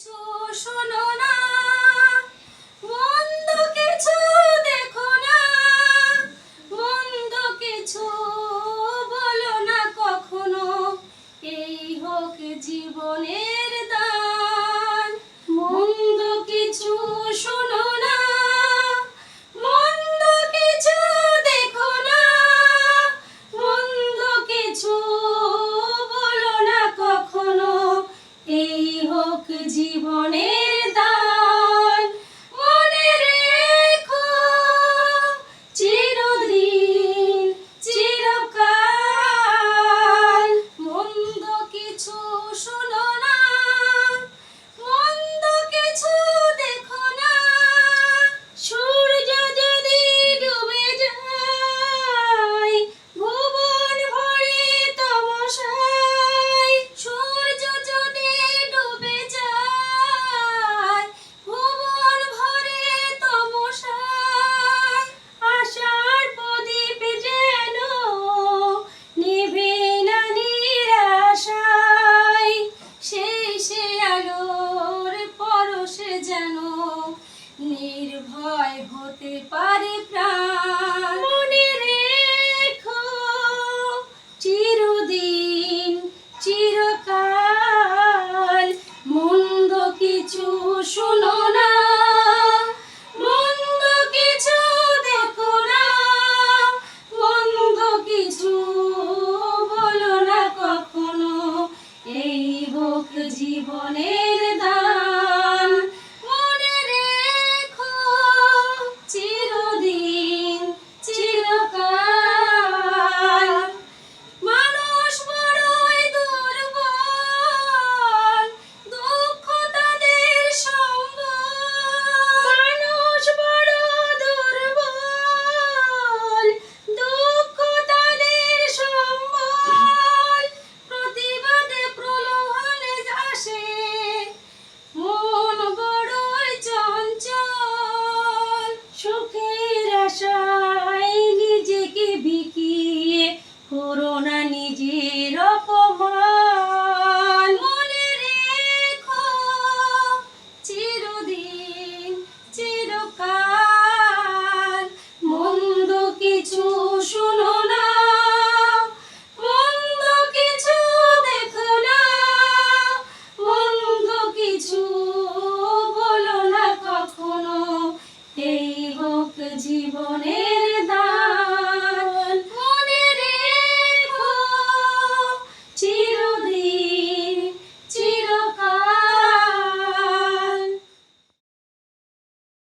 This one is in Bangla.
কিছু শোনো না। সে আলোর পরশে যেন নির্ভয় হতে পারে প্রাণ। হোক জীবনের দান জীবন